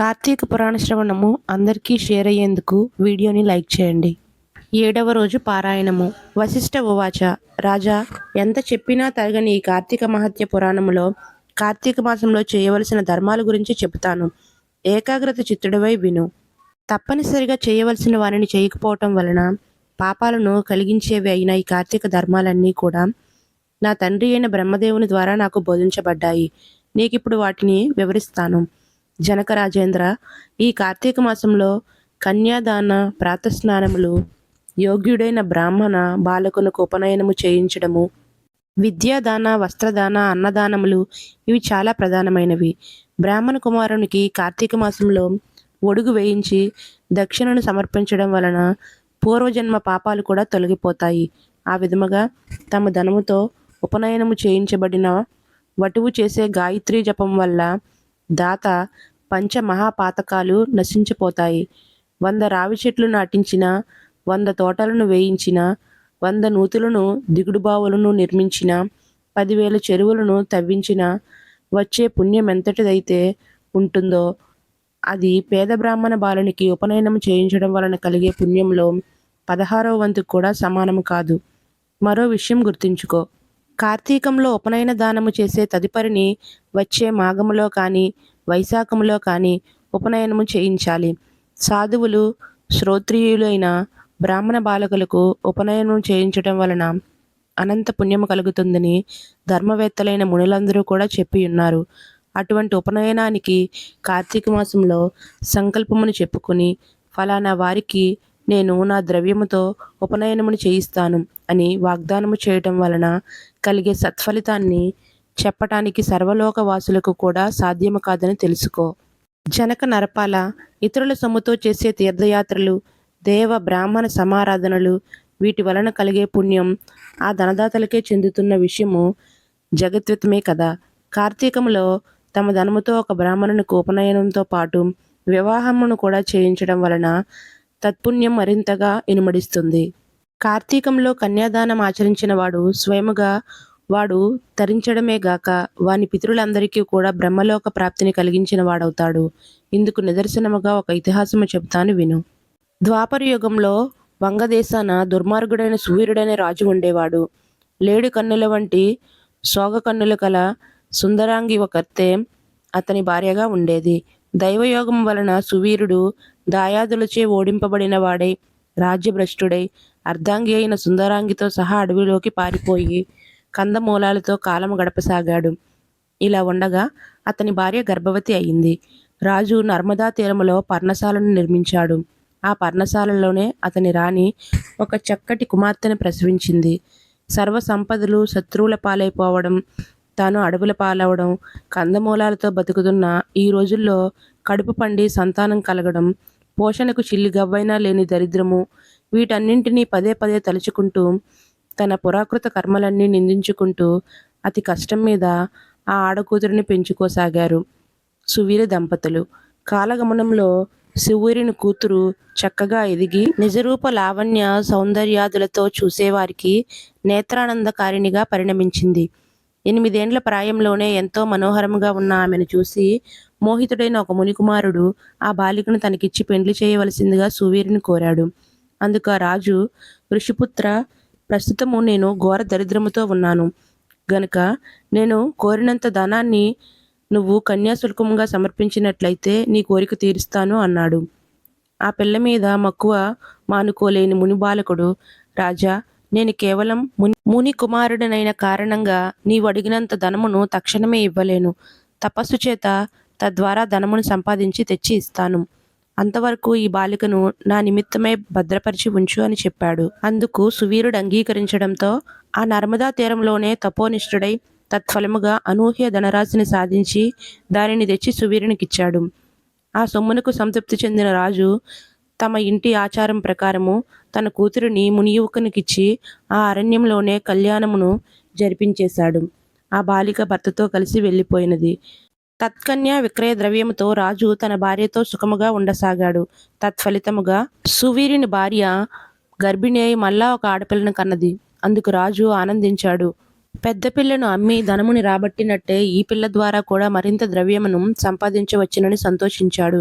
కార్తీక పురాణ శ్రవణము అందరికీ షేర్ అయ్యేందుకు వీడియోని లైక్ చేయండి. ఏడవ రోజు పారాయణము. వశిష్ఠ ఉవాచ రాజా ఎంత చెప్పినా తరగని ఈ కార్తీక మహత్య పురాణములో కార్తీక మాసంలో చేయవలసిన ధర్మాల గురించి చెబుతాను. ఏకాగ్రత చిత్తుడివై విను. తప్పనిసరిగా చేయవలసిన వారిని చేయకపోవటం వలన పాపాలను కలిగించేవి అయిన ఈ కార్తీక ధర్మాలన్నీ కూడా నా తండ్రి అయిన బ్రహ్మదేవుని ద్వారా నాకు బోధించబడ్డాయి. నీకిప్పుడు వాటిని వివరిస్తాను. జనక రాజేంద్ర ఈ కార్తీక మాసంలో కన్యాదాన ప్రాతస్నానములు యోగ్యుడైన బ్రాహ్మణ బాలకునకు ఉపనయనము చేయించడము విద్యాదాన వస్త్రదాన అన్నదానములు ఇవి చాలా ప్రధానమైనవి. బ్రాహ్మణ కుమారునికి కార్తీక మాసంలో ఒడుగు వేయించి దక్షిణను సమర్పించడం వలన పూర్వజన్మ పాపాలు కూడా తొలగిపోతాయి. ఆ విధముగా తమ ధనముతో ఉపనయనము చేయించబడిన వటువు చేసే గాయత్రీ జపం వల్ల దాత పంచమహాపాతకాలు నశించిపోతాయి. వంద రావి చెట్లు నాటించిన వంద తోటలను వేయించిన వంద నూతులను దిగుడు బావులను నిర్మించిన పదివేల చెరువులను తవ్వించిన వచ్చే పుణ్యం ఎంతటిదైతే ఉంటుందో అది పేద బ్రాహ్మణ బాలునికి ఉపనయనం చేయించడం వలన కలిగే పుణ్యంలో పదహారవ వంతు కూడా సమానము కాదు. మరో విషయం గుర్తుంచుకో. కార్తీకంలో ఉపనయన దానము చేసే తదుపరిని వచ్చే మాఘములో కానీ వైశాఖములో కానీ ఉపనయనము చేయించాలి. సాధువులు శ్రోత్రియులైన బ్రాహ్మణ బాలకులకు ఉపనయనం చేయించడం వలన అనంత పుణ్యము కలుగుతుందని ధర్మవేత్తలైన మునులందరూ కూడా చెప్పి ఉన్నారు అటువంటి ఉపనయనానికి కార్తీక మాసంలో సంకల్పమును చెప్పుకొని ఫలానా వారికి నేను నా ద్రవ్యముతో ఉపనయనమును చేయిస్తాను అని వాగ్దానము చేయటం వలన కలిగే సత్ఫలితాన్ని చెప్పటానికి సర్వలోక వాసులకు కూడా సాధ్యము కాదని తెలుసుకో. జనక నరపాల ఇతరుల సొమ్ముతో చేసే తీర్థయాత్రలు దేవ బ్రాహ్మణ సమారాధనలు వీటి వలన కలిగే పుణ్యం ఆ ధనదాతలకే చెందుతున్న విషయము జగద్వితమే కదా. కార్తీకములో తమ ధనముతో ఒక బ్రాహ్మణునికి ఉపనయనంతో పాటు వివాహమును కూడా చేయించడం వలన తత్పుణ్యం మరింతగా ఇనుమడిస్తుంది. కార్తీకంలో కన్యాదానం ఆచరించిన వాడు స్వయముగా వాడు తరించడమే గాక వాని పితరులందరికీ కూడా బ్రహ్మలోక ప్రాప్తిని కలిగించిన వాడవుతాడు. ఇందుకు నిదర్శనముగా ఒక ఇతిహాసము చెబుతాను విను. ద్వాపర యుగంలో వంగదేశాన దుర్మార్గుడైన సూర్యుడైన రాజు ఉండేవాడు. లేడి కన్నుల వంటి సోగ కన్నుల కల సుందరాంగి ఒకర్తే అతని భార్యగా ఉండేది. దైవయోగం వలన సువీరుడు దాయాదులచే ఓడింపబడిన వాడై రాజ్యభ్రష్టుడై అర్ధాంగి అయిన సుందరాంగితో సహా అడవిలోకి పారిపోయి కందమూలాలతో కాలం గడపసాగాడు. ఇలా ఉండగా అతని భార్య గర్భవతి అయింది. రాజు నర్మదా తీరములో పర్ణశాలను నిర్మించాడు. ఆ పర్ణశాలలోనే అతని రాణి ఒక చక్కటి కుమార్తెను ప్రసవించింది. సర్వ సంపదలు శత్రువుల పాలైపోవడం తాను అడవుల పాలవడం కందమూలాలతో బతుకుతున్న ఈ రోజుల్లో కడుపు పండి సంతానం కలగడం పోషణకు చిల్లి గవ్వైనా లేని దరిద్రము వీటన్నింటినీ పదే పదే తలుచుకుంటూ తన పురాకృత కర్మలన్నీ నిందించుకుంటూ అతి కష్టం మీద ఆ ఆడకూతురిని పెంచుకోసాగారు సువీర దంపతులు. కాలగమనంలో శివురిని కూతురు చక్కగా ఎదిగి నిజరూప లావణ్య సౌందర్యాదులతో చూసేవారికి నేత్రానందకారిణిగా పరిణమించింది. ఎనిమిదేండ్ల ప్రాయంలోనే ఎంతో మనోహరముగా ఉన్న ఆమెను చూసి మోహితుడైన ఒక మునికుమారుడు ఆ బాలికను తనకిచ్చి పెండ్లి చేయవలసిందిగా సువీరుని కోరాడు. అందుకు ఆ రాజు ఋషిపుత్ర ప్రస్తుతము నేను ఘోర దరిద్రముతో ఉన్నాను. గనుక నేను కోరినంత ధనాన్ని నువ్వు కన్యాశుల్కముగా సమర్పించినట్లయితే నీ కోరిక తీరుస్తాను అన్నాడు. ఆ పిల్ల మీద మక్కువ మానుకోలేని ముని బాలకుడు రాజా నేను కేవలం ముని ముని కుమారుడనైన కారణంగా నీవు అడిగినంత ధనమును తక్షణమే ఇవ్వలేను. తపస్సు చేత తద్వారా ధనమును సంపాదించి తెచ్చి ఇస్తాను. అంతవరకు ఈ బాలికను నా నిమిత్తమే భద్రపరిచి ఉంచు అని చెప్పాడు. అందుకు సువీరుడు అంగీకరించడంతో ఆ నర్మదా తీరంలోనే తపోనిష్ఠుడై తత్ఫలముగా అనూహ్య ధనరాశిని సాధించి దానిని తెచ్చి సువీరునికిచ్చాడు. ఆ సొమ్మునకు సంతృప్తి చెందిన రాజు తమ ఇంటి ఆచారం ప్రకారము తన కూతురిని మునియువకునికిచ్చి ఆ అరణ్యంలోనే కళ్యాణమును జరిపించేశాడు. ఆ బాలిక భర్తతో కలిసి వెళ్ళిపోయినది. తత్కన్య విక్రయ ద్రవ్యముతో రాజు తన భార్యతో సుఖముగా ఉండసాగాడు. తత్ఫలితముగా సువీరుని భార్య గర్భిణి అయి మళ్ళా ఒక ఆడపిల్లను కన్నది. అందుకు రాజు ఆనందించాడు. పెద్ద పిల్లను అమ్మి ధనముని రాబట్టినట్టే ఈ పిల్ల ద్వారా కూడా మరింత ద్రవ్యమును సంపాదించవచ్చునని సంతోషించాడు.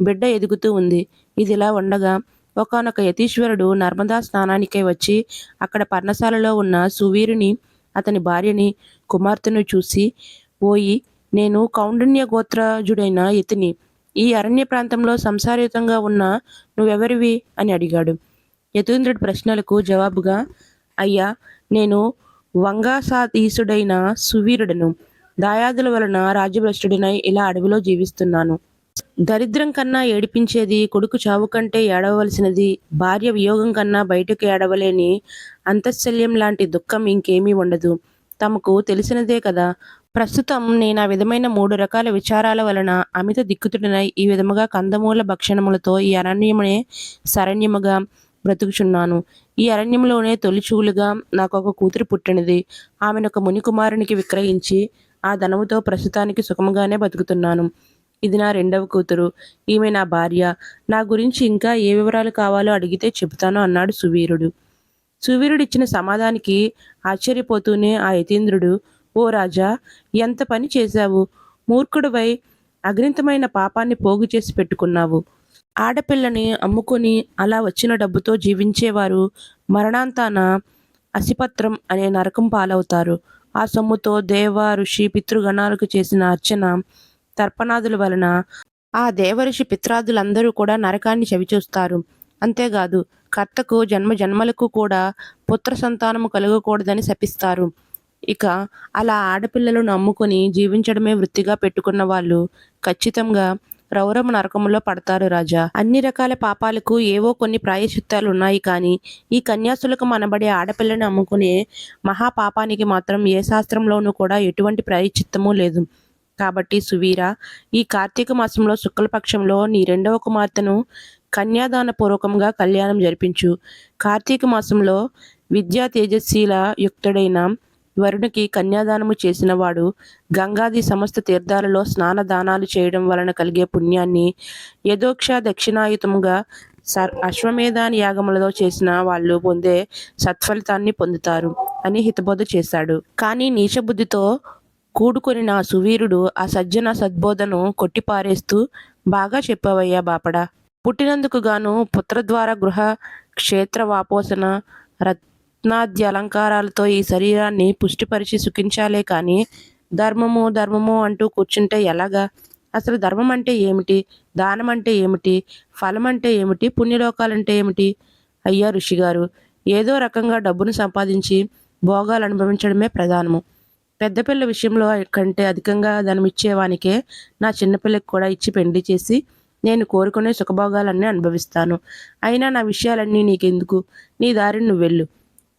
బిడ్డ ఎదుగుతూ ఉంది. ఇదిలా ఉండగా ఒకానొక యతీశ్వరుడు నర్మదా స్నానానికై వచ్చి అక్కడ పర్ణశాలలో ఉన్న సువీరుని అతని భార్యని కుమార్తెను చూసి పోయి నేను కౌండిన్య గోత్రజుడైన యతిని ఈ అరణ్య ప్రాంతంలో సంసారయుతంగా ఉన్న నువ్వెవరివి? అని అడిగాడు. యతీంద్రుడి ప్రశ్నలకు జవాబుగా అయ్యా నేను వంగాసాతీసుడైన సువీరుడను. దాయాదుల వలన రాజ్యభ్రష్టుడినై ఇలా అడవిలో జీవిస్తున్నాను. దరిద్రం కన్నా ఏడిపించేది కొడుకు చావు కంటే ఏడవలసినది భార్య వియోగం కన్నా బయటకు ఏడవలేని అంతశల్యం లాంటి దుఃఖం ఇంకేమీ ఉండదు. తమకు తెలిసినదే కదా ప్రస్తుతం నేను ఆ విధమైన మూడు రకాల విచారాల వలన అమిత దిక్కుతుడినై ఈ విధముగా కందమూల భక్షణములతో ఈ అరణ్యమునే శరణ్యముగా బ్రతుకుచున్నాను. ఈ అరణ్యంలోనే తొలిచూలుగా నాకు ఒక కూతురు పుట్టినది. ఆమెను ఒక మునికుమారునికి విక్రయించి ఆ ధనముతో ప్రస్తుతానికి సుఖముగానే బతుకుతున్నాను. ఇది నా రెండవ కూతురు. ఈమె నా భార్య. నా గురించి ఇంకా ఏ వివరాలు కావాలో అడిగితే చెబుతాను అన్నాడు సువీరుడు. సువీరుడు ఇచ్చిన సమాధానికి ఆశ్చర్యపోతూనే ఆ యతీంద్రుడు ఓ రాజా ఎంత పని చేశావు? మూర్ఖుడివై అగ్నితమైన పాపాన్ని పోగు చేసి పెట్టుకున్నావు. ఆడపిల్లని అమ్ముకొని అలా వచ్చిన డబ్బుతో జీవించేవారు మరణాంతాన అసిపత్రం అనే నరకం పాలవుతారు. ఆ సొమ్ముతో దేవ ఋషి పితృగణాలకు చేసిన అర్చన తర్పణాదుల వలన ఆ దేవఋషి పిత్రాదులందరూ కూడా నరకాన్ని చవిచూస్తారు. అంతేకాదు కర్తకు జన్మ జన్మలకు కూడా పుత్ర సంతానము కలగకూడదని శపిస్తారు. ఇక అలా ఆడపిల్లలను అమ్ముకొని జీవించడమే వృత్తిగా పెట్టుకున్న వాళ్ళు ఖచ్చితంగా రౌరమ నరకములో పడతారు రాజా. అన్ని రకాల పాపాలకు ఏవో కొన్ని ప్రాయశ్చిత్తాలు ఉన్నాయి కానీ ఈ కన్యాసులకు మనబడే ఆడపిల్లని అమ్ముకునే మహాపాపానికి మాత్రం ఏ శాస్త్రంలోనూ కూడా ఎటువంటి ప్రాయశ్చిత్తమూ లేదు. కాబట్టి సువీర ఈ కార్తీక మాసంలో శుక్లపక్షంలో నీ రెండవ కుమార్తెను కన్యాదాన పూర్వకంగా కళ్యాణం జరిపించు. కార్తీక మాసంలో విద్యా తేజస్శీల యుక్తుడైన వరునికి కన్యాదానము చేసినవాడు గంగాది సమస్త తీర్థాలలో స్నానదానాలు చేయడం వలన కలిగే పుణ్యాన్ని యథోక్ష దక్షిణాయుతముగా సర్ అశ్వమేధాని యాగములతో చేసిన వాళ్ళు పొందే సత్ఫలితాన్ని పొందుతారు అని హితబోధ చేశాడు. కానీ నీచబుద్ధితో కూడుకొని నా సువీరుడు ఆ సజ్జన సద్బోధను కొట్టిపారేస్తూ బాగా చెప్పవయ్యా బాపడా. పుట్టినందుకు గాను పుత్రద్వార గృహ క్షేత్ర వాపోసన రత్నాద్య అలంకారాలతో ఈ శరీరాన్ని పుష్టిపరిచి సుఖించాలే కానీ ధర్మము ధర్మము అంటూ కూర్చుంటే ఎలాగా? అసలు ధర్మం అంటే ఏమిటి? దానం అంటే ఏమిటి? ఫలం అంటే ఏమిటి? పుణ్యలోకాలంటే ఏమిటి? అయ్యా ఋషిగారు ఏదో రకంగా డబ్బును సంపాదించి భోగాలు అనుభవించడమే ప్రధానము. పెద్దపిల్ల విషయంలో కంటే అధికంగా ధనం ఇచ్చేవానికే నా చిన్నపిల్లకి కూడా ఇచ్చి పెళ్ళి చేసి నేను కోరుకునే సుఖభోగాలన్నీ అనుభవిస్తాను. అయినా నా విషయాలన్నీ నీకెందుకు? నీ దారిని నువ్వు వెళ్ళు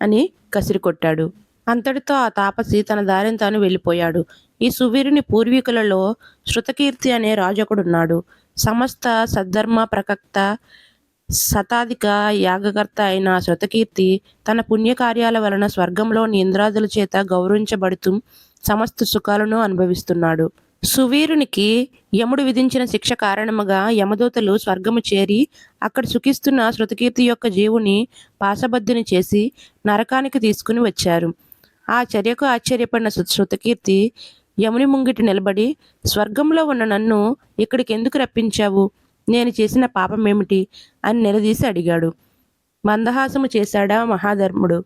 అని కసిరి కొట్టాడు అంతటితో ఆ తాపసి తన దారిని తాను వెళ్ళిపోయాడు. ఈ సువీరుని పూర్వీకులలో శృతకీర్తి అనే రాజకుడున్నాడు. సమస్త సద్ధర్మ ప్రకక్త శతాధిక యాగకర్త అయిన శృతకీర్తి తన పుణ్యకార్యాల వలన స్వర్గంలోని ఇంద్రాదుల చేత గౌరవించబడుతూ సమస్త సుఖాలను అనుభవిస్తున్నాడు. సువీరునికి యముడు విధించిన శిక్ష కారణముగా యమదూతలు స్వర్గము చేరి అక్కడ సుఖిస్తున్న శృతకీర్తి యొక్క జీవుని పాశబద్ధిని చేసి నరకానికి తీసుకుని వచ్చారు. ఆ చర్యకు ఆశ్చర్యపడిన శృతకీర్తి యముని ముంగిటి నిలబడి స్వర్గంలో ఉన్న నన్ను ఇక్కడికి ఎందుకు రప్పించావు? నేను చేసిన పాపం ఏమిటి? అని నిలదీసి అడిగాడు. మందహాసము చేశాడా మహాధర్ముడు?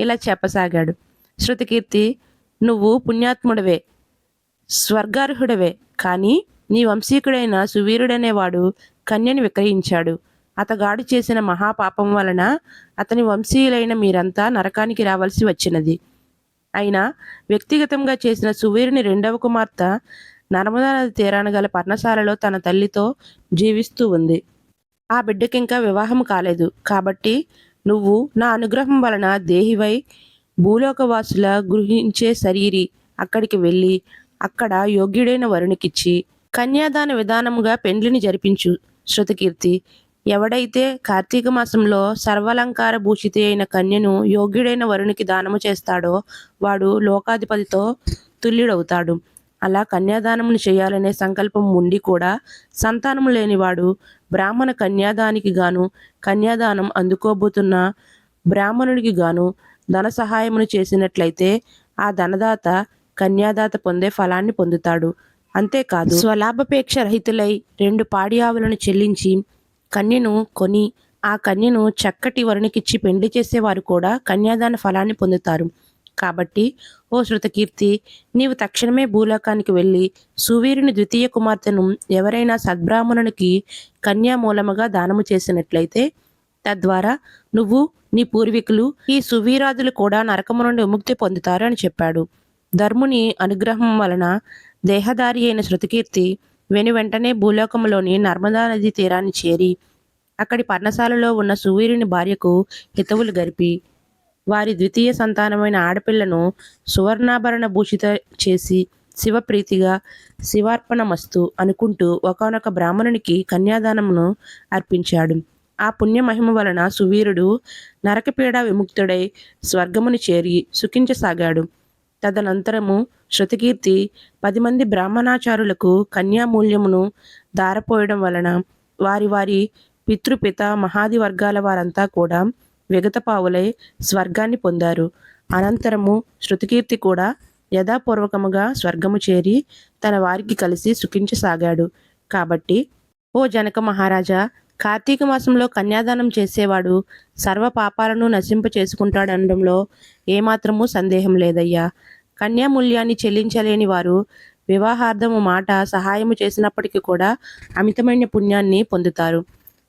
ఇలా చెప్పసాగాడు. శృతకీర్తి నువ్వు పుణ్యాత్ముడవే. స్వర్గార్హుడవే. కానీ నీ వంశీకుడైన సువీరుడనేవాడు కన్యని విక్రయించాడు. అతగాడు చేసిన మహాపాపం వలన అతని వంశీయులైన మీరంతా నరకానికి రావాల్సి వచ్చినది. అయినా వ్యక్తిగతంగా చేసిన సువీరుని రెండవ కుమార్తె నర్మదా నది తీరాన గల పర్ణశాలలో తన తల్లితో జీవిస్తూ ఉంది. ఆ బిడ్డకి ఇంకా వివాహం కాలేదు. కాబట్టి నువ్వు నా అనుగ్రహం వలన దేహివై భూలోకవాసుల గృహించే శరీరి అక్కడికి వెళ్ళి అక్కడ యోగ్యుడైన వరుణికిచ్చి కన్యాదాన విధానముగా పెండ్లిని జరిపించు శృతకీర్తి. ఎవడైతే కార్తీక మాసంలో సర్వాలంకార భూషితి అయిన కన్యను యోగ్యుడైన వరునికి దానము చేస్తాడో వాడు లోకాధిపతితో తుల్యుడవుతాడు. అలా కన్యాదానమును చేయాలనే సంకల్పం ఉండి కూడా సంతానము లేనివాడు బ్రాహ్మణ కన్యాదానికి గాను కన్యాదానం అందుకోబోతున్న బ్రాహ్మణుడికి గాను ధన సహాయమును చేసినట్లయితే ఆ ధనదాత కన్యాదాత పొందే ఫలాన్ని పొందుతాడు. అంతేకాదు స్వలాభపేక్ష రహితులై రెండు పాడి ఆవులను చెల్లించి కన్యను కొని ఆ కన్యను చక్కటి వరునికిచ్చి పెండ్లి చేసేవారు కూడా కన్యాదాన ఫలాన్ని పొందుతారు. కాబట్టి ఓ శృతకీర్తి నీవు తక్షణమే భూలోకానికి వెళ్ళి సువీరుని ద్వితీయ కుమార్తెను ఎవరైనా సద్బ్రాహ్మణునికి కన్యా మూలముగా దానము చేసినట్లయితే తద్వారా నువ్వు నీ పూర్వీకులు ఈ సువీరాదులు కూడా నరకము నుండి విముక్తి పొందుతారు అని చెప్పాడు. ధర్ముని అనుగ్రహం వలన దేహదారి అయిన శృతికీర్తి వెను వెంటనే భూలోకంలోని నర్మదా నది తీరాన్ని చేరి అక్కడి పర్ణశాలలో ఉన్న సువీరుని భార్యకు హితవులు గరిపి వారి ద్వితీయ సంతానమైన ఆడపిల్లను సువర్ణాభరణ భూషిత చేసి శివప్రీతిగా శివార్పణమస్తు అనుకుంటూ ఒకనొక బ్రాహ్మణునికి కన్యాదానమును అర్పించాడు. ఆ పుణ్యమహిమ వలన సువీరుడు నరకపీడ విముక్తుడై స్వర్గమును చేరి సుఖించసాగాడు. తదనంతరము శృతికీర్తి పది మంది బ్రాహ్మణాచారులకు కన్యామూల్యమును దారపోయడం వలన వారి వారి పితృపిత మహాది వర్గాల వారంతా కూడా విగతపావులై స్వర్గాన్ని పొందారు. అనంతరము శృతికీర్తి కూడా యథాపూర్వకముగా స్వర్గము చేరి తన వారికి కలిసి సుఖించసాగాడు. కాబట్టి ఓ జనక మహారాజా కార్తీక మాసంలో కన్యాదానం చేసేవాడు సర్వ పాపాలను నశింప చేసుకుంటాడనడంలో ఏమాత్రమూ సందేహం లేదయ్యా. కన్యామూల్యాన్ని చెల్లించలేని వారు వివాహార్థము మాట సహాయము చేసినప్పటికీ కూడా అమితమైన పుణ్యాన్ని పొందుతారు.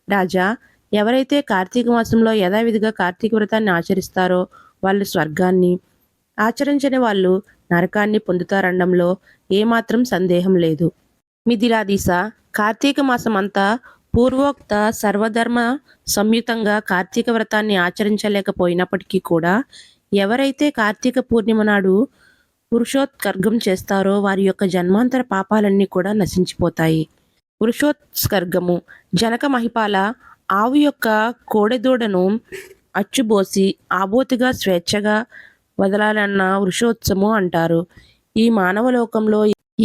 రాజా ఎవరైతే కార్తీక మాసంలో యథావిధిగా కార్తీక వ్రతాన్ని ఆచరిస్తారో వాళ్ళు స్వర్గాన్ని ఆచరించని వాళ్ళు నరకాన్ని పొందుతారనడంలో ఏమాత్రం సందేహం లేదు. మిథిలాదీస కార్తీక మాసం అంతా పూర్వోక్త సర్వధర్మ సంయుతంగా కార్తీక వ్రతాన్ని ఆచరించలేకపోయినప్పటికీ కూడా ఎవరైతే కార్తీక పూర్ణిమ నాడు పురుషోత్కర్గం చేస్తారో వారి యొక్క జన్మాంతర పాపాలన్నీ కూడా నశించిపోతాయి. పురుషోత్స్కర్గము జనక మహిపాల ఆవు యొక్క కోడెదూడను అచ్చుబోసి ఆబోతిగా స్వేచ్ఛగా వదలాలన్న వృషోత్సము అంటారు. ఈ మానవ లోకంలో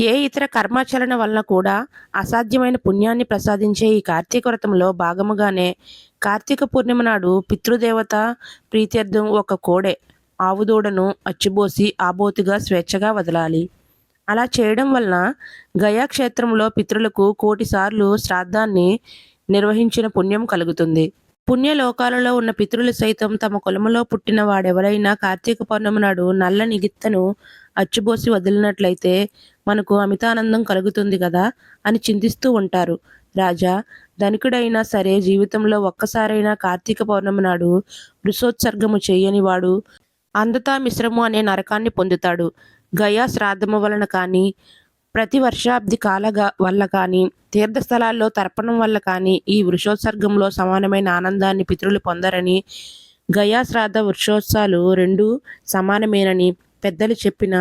ఏ ఇతర కర్మాచరణ వలన కూడా అసాధ్యమైన పుణ్యాన్ని ప్రసాదించే ఈ కార్తీక వ్రతంలో భాగముగానే కార్తీక పూర్ణిమ నాడు పితృదేవత ప్రీత్యర్థం ఒక కోడె ఆవుదూడను అచ్చిబోసి ఆబోతుగా స్వేచ్ఛగా వదలాలి. అలా చేయడం వలన గయా క్షేత్రంలో పితృలకు కోటిసార్లు శ్రాద్ధాన్ని నిర్వహించిన పుణ్యం కలుగుతుంది. పుణ్యలోకాలలో ఉన్న పితృలు సైతం తమ కులములో పుట్టిన వాడెవరైనా కార్తీక పౌర్ణమి నాడు నల్లని గిత్తను అచ్చుబోసి వదిలినట్లయితే మనకు అమితానందం కలుగుతుంది కదా అని చింతిస్తూ ఉంటారు. రాజా ధనికుడైనా సరే జీవితంలో ఒక్కసారైనా కార్తీక పౌర్ణమి నాడు వృషోత్సర్గము చేయని వాడు అందతా మిశ్రము అనే నరకాన్ని పొందుతాడు. గయా శ్రాద్ధము వలన కానీ ప్రతి వర్షాబ్ది కాలగా వల్ల కానీ తీర్థస్థలాల్లో తర్పణం వల్ల కానీ ఈ వృషోత్సర్గంలో సమానమైన ఆనందాన్ని పితరులు పొందరని గయా శ్రాద్ధ వృషోత్సాలు రెండు సమానమేనని పెద్దలు చెప్పిన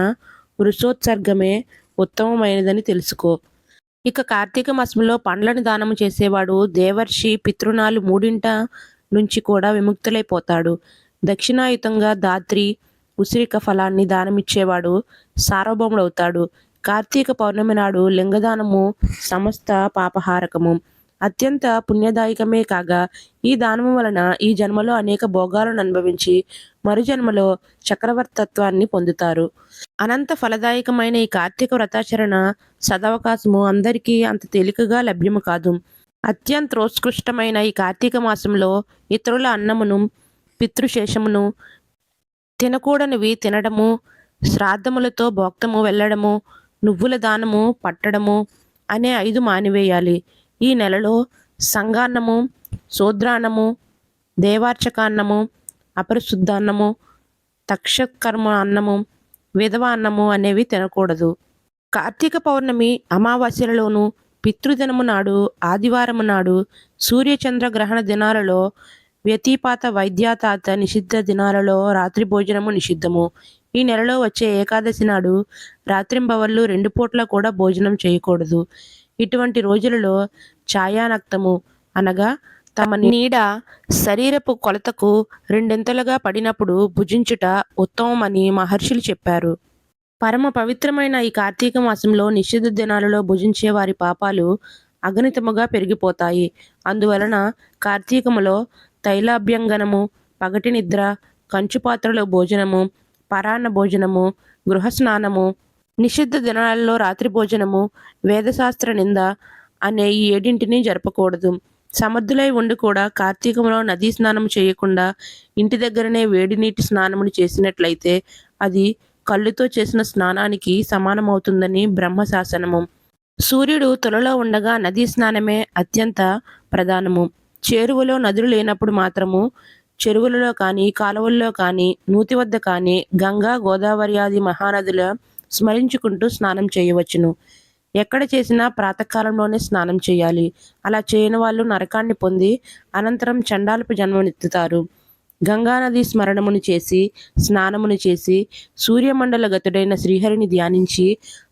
వృషోత్సర్గమే ఉత్తమమైనదని తెలుసుకో. ఇక కార్తీక మాసంలో పండ్లను దానము చేసేవాడు దేవర్షి పితృనాలు మూడింట నుంచి కూడా విముక్తులైపోతాడు. దక్షిణాయుతంగా దాత్రి ఉసిరిక ఫలాన్ని దానమిచ్చేవాడు సార్వభౌముడవుతాడు. కార్తీక పౌర్ణమి నాడు లింగదానము సమస్త పాపహారకము. అత్యంత పుణ్యదాయకమే కాగా ఈ దానము వలన ఈ జన్మలో అనేక భోగాలను అనుభవించి మరు జన్మలో చక్రవర్తత్వాన్ని పొందుతారు. అనంత ఫలదాయకమైన ఈ కార్తీక వ్రతాచరణ సదవకాశము అందరికీ అంత తేలికగా లభ్యము కాదు. అత్యంతోత్కృష్టమైన ఈ కార్తీక మాసంలో ఇతరుల అన్నమును పితృశేషమును తినకూడనివి తినడము శ్రాద్ధములతో భోక్తము వెళ్ళడము నువ్వుల దానము పట్టడము అనే ఐదు మానివేయాలి. ఈ నెలలో సంగాన్నము శూద్రాన్నము దేవార్చకాన్నము అపరిశుద్ధాన్నము తక్షకర్మ అన్నము విధవ అన్నము అనేవి తినకూడదు. కార్తీక పౌర్ణమి అమావాస్యలలోను పితృదినము నాడు ఆదివారము నాడు సూర్యచంద్ర గ్రహణ దినాలలో వ్యతిపాత వైద్యాతాత నిషిద్ధ దినాలలో రాత్రి భోజనము నిషిద్ధము. ఈ నెలలో వచ్చే ఏకాదశి నాడు రాత్రింబవళ్ళు రెండు పూట్ల కూడా భోజనం చేయకూడదు. ఇటువంటి రోజులలో ఛాయానక్తము అనగా తమ నీడ శరీరపు కొలతకు రెండింతలుగా పడినప్పుడు భుజించుట ఉత్తమమని మహర్షులు చెప్పారు. పరమ పవిత్రమైన ఈ కార్తీక మాసంలో నిషిద్ధ దినాలలో భుజించే వారి పాపాలు అగణితముగా పెరిగిపోతాయి. అందువలన కార్తీకములో తైలాభ్యంగనము పగటి నిద్ర కంచు పాత్రలో భోజనము పరాన్న భోజనము గృహ స్నానము నిషిద్ధ దినాలలో రాత్రి భోజనము వేదశాస్త్ర నింద అనే ఈ ఏడింటిని జరపకూడదు. సమర్థులై ఉండి కూడా కార్తీకంలో నదీ స్నానం చేయకుండా ఇంటి దగ్గరనే వేడి నీటి స్నానమును చేసినట్లయితే అది కళ్ళుతో చేసిన స్నానానికి సమానమవుతుందని బ్రహ్మశాసనము. సూర్యుడు తొలలో ఉండగా నదీ స్నానమే అత్యంత ప్రధానము. చేరువలో నదులు లేనప్పుడు మాత్రము చెరువులలో కానీ కాలువల్లో కానీ నూతి వద్ద కానీ గంగా గోదావరి ఆది మహానదుల స్మరించుకుంటూ స్నానం చేయవచ్చును. ఎక్కడ చేసినా ప్రాతకాలంలోనే స్నానం చేయాలి. అలా చేయని వాళ్ళు నరకాన్ని పొంది అనంతరం చండాలపు జన్మనెత్తుతారు గంగానది స్మరణమును చేసి స్నానమును చేసి సూర్యమండల గతుడైన శ్రీహరిని ధ్యానించి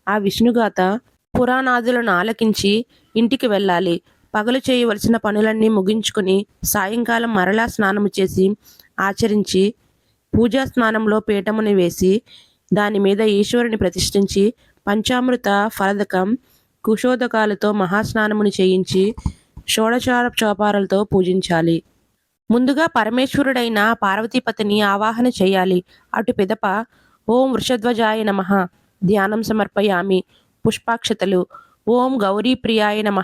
ఆ విష్ణుగాత పురాణాదులను ఆలకించి ఇంటికి వెళ్ళాలి. పగలు చేయవలసిన పనులన్నీ ముగించుకొని సాయంకాలం మరలా స్నానము చేసి ఆచరించి పూజా స్నానంలో పీఠముని వేసి దాని మీద ఈశ్వరుని ప్రతిష్ఠించి పంచామృత ఫలదకం కుశోదకాలతో మహాస్నానమును చేయించి షోడచార చోపారలతో పూజించాలి. ముందుగా పరమేశ్వరుడైన పార్వతీపతిని ఆవాహన చేయాలి. అటు పిదప ఓం వృషధ్వజాయ నమ ధ్యానం సమర్పయామి. పుష్పాక్షతలు ఓం గౌరీప్రియాయ నమ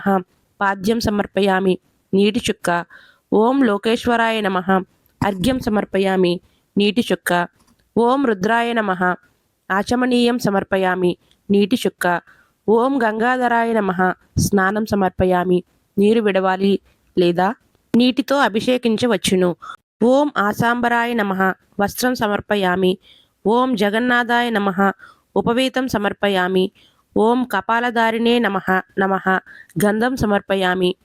పాద్యం సమర్పయామి. నీటి చుక్క ఓం లోకేశ్వరాయ నమ అర్ఘ్యం సమర్పయామి. నీటి చుక్క ఓం రుద్రాయ నమ ఆచమనీయం సమర్పయామి నీటి చుక్క. ఓం గంగాధరాయ నమ. స్నానం సమర్పయామి. నీరు విడవాలి లేదా? నీటితో అభిషేకించవచ్చును. ఓం ఆసాంబరాయ నమ. వస్త్రం సమర్పయామి. ఓం జగన్నాథాయ నమ. ఉపవీతం సమర్పయామి. ఓం కపాలధారిణే నమ. నమ. గంధం సమర్పయామి.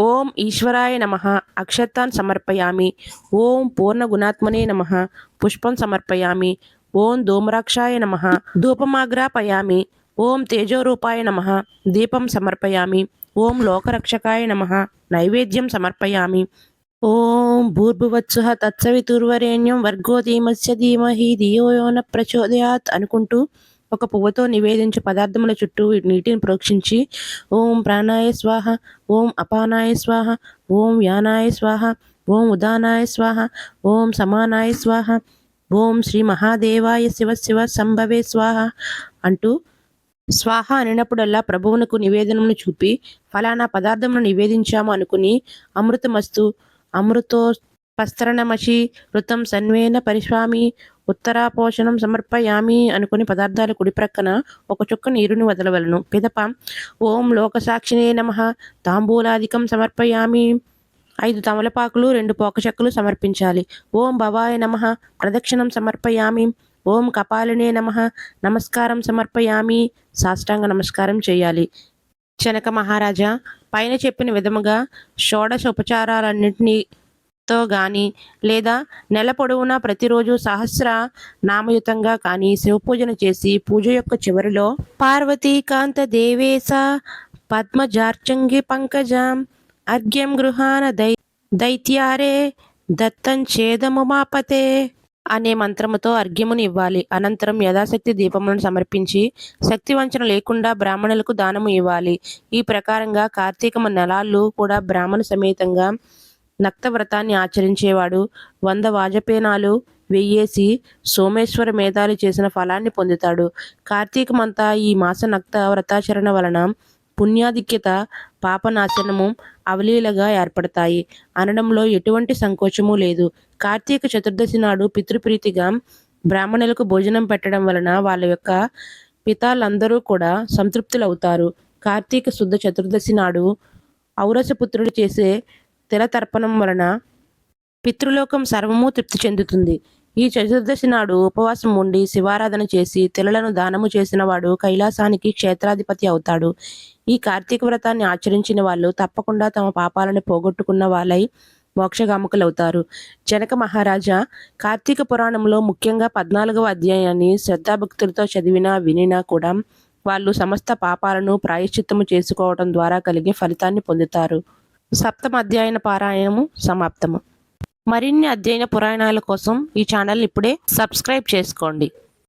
ఓం ఈశ్వరాయ నమ. అక్షతాన్ సమర్పయామి. ఓం పూర్ణగుణాత్మనే నమ. పుష్పం సమర్పయామి. ఓం ధూమ్రాక్షాయ నమ. ధూపమాగ్రాపయామి. ఓం తేజోరూపాయ నమ. దీపం సమర్పయామి. ఓం లోకరక్షకాయ నమ. నైవేద్యం సమర్పయామి. ఓం భూర్భువత్సుహ తత్సవితుర్వరేణ్యం వర్గో ధీమస్య ధీమహి ధియో యోన ప్రచోదయాత్ అనుకుంటూ ఒక పువ్వుతో నివేదించే పదార్థముల చుట్టూ నీటిని ప్రోక్షించి ఓం ప్రాణాయ స్వాహ ఓం అపానాయ స్వాహ ఓం యానాయ స్వాహ ఓం ఉదానాయ స్వాహ ఓం సమానాయ స్వాహ ఓం శ్రీ మహాదేవాయ శివ శివ సంభవే స్వాహ అంటూ స్వాహ అనినప్పుడల్లా ప్రభువునకు నివేదనమును చూపి ఫలానా పదార్థమును నివేదించాము అనుకుని అమృతమస్తు అమృతో పస్తరణమషి ఋతం సన్వేన పరిస్వామి ఉత్తరాపోషణం సమర్పయామి అనుకుని పదార్థాల కుడి ప్రక్కన ఒక చుక్క నీరుని వదలవలను. పిదప ఓం లోకసాక్షినే నమ. తాంబూలాదికం సమర్పయామి. ఐదు తమలపాకులు రెండు పోకచెక్కలు సమర్పించాలి. ఓం భవాయ నమ. ప్రదక్షిణం సమర్పయామి. ఓం కపాలినే నమ. నమస్కారం సమర్పయామి. సాష్టాంగ నమస్కారం చేయాలి. జనక మహారాజా పైన చెప్పిన విధముగా షోడశ ఉపచారాలన్నింటినీతో గాని లేదా నెల పొడవునా ప్రతిరోజు సహస్ర నామయుతంగా కానీ శివపూజన చేసి పూజ యొక్క చివరిలో పార్వతీకాంత దేవేశ పద్మజార్చంగి పంకజం అర్ఘ్యం గృహాన దై దైత్యారే దత్తం ఛేదముమాపతే అనే మంత్రముతో అర్ఘ్యమును ఇవ్వాలి. అనంతరం యథాశక్తి దీపములను సమర్పించి శక్తి వంచన లేకుండా బ్రాహ్మణులకు దానము ఇవ్వాలి. ఈ ప్రకారంగా కార్తీకమ నెలాళ్ళు కూడా బ్రాహ్మణ సమేతంగా నక్త వ్రతాన్ని ఆచరించేవాడు. వంద వాజపేనాలు వెయ్యేసి సోమేశ్వర మేధాలు చేసిన ఫలాన్ని పొందుతాడు. కార్తీకమంతా ఈ మాస నక్త వ్రతాచరణ వలన పుణ్యాధిక్యత పాపనాశనము అవలీలగా ఏర్పడతాయి. అనడంలో ఎటువంటి సంకోచము లేదు. కార్తీక చతుర్దశి నాడు పితృప్రీతిగా బ్రాహ్మణులకు భోజనం పెట్టడం వలన వాళ్ళ యొక్క పితాలందరూ కూడా సంతృప్తులవుతారు. కార్తీక శుద్ధ చతుర్దశి నాడు ఔరసపుత్రుడు చేసే తిలతర్పణం వలన పితృలోకం సర్వము తృప్తి చెందుతుంది. ఈ చతుర్దశి నాడు ఉపవాసం ఉండి శివారాధన చేసి తిలలను దానము చేసిన వాడు కైలాసానికి క్షేత్రాధిపతి అవుతాడు. ఈ కార్తీక వ్రతాన్ని ఆచరించిన వాళ్ళు తప్పకుండా తమ పాపాలను పోగొట్టుకున్న వాళ్ళై మోక్షగాముకులవుతారు. జనక మహారాజా కార్తీక పురాణంలో ముఖ్యంగా పద్నాలుగవ అధ్యాయాన్ని శ్రద్ధాభక్తులతో చదివినా వినినా కూడా వాళ్ళు సమస్త పాపాలను ప్రాయశ్చిత్తము చేసుకోవడం ద్వారా కలిగే ఫలితాన్ని పొందుతారు. సప్తమ అధ్యాయన పారాయణము సమాప్తము. మరిన్ని అధ్యయన పురాణాల కోసం ఈ ఛానల్ ఇప్పుడే సబ్స్క్రైబ్ చేసుకోండి.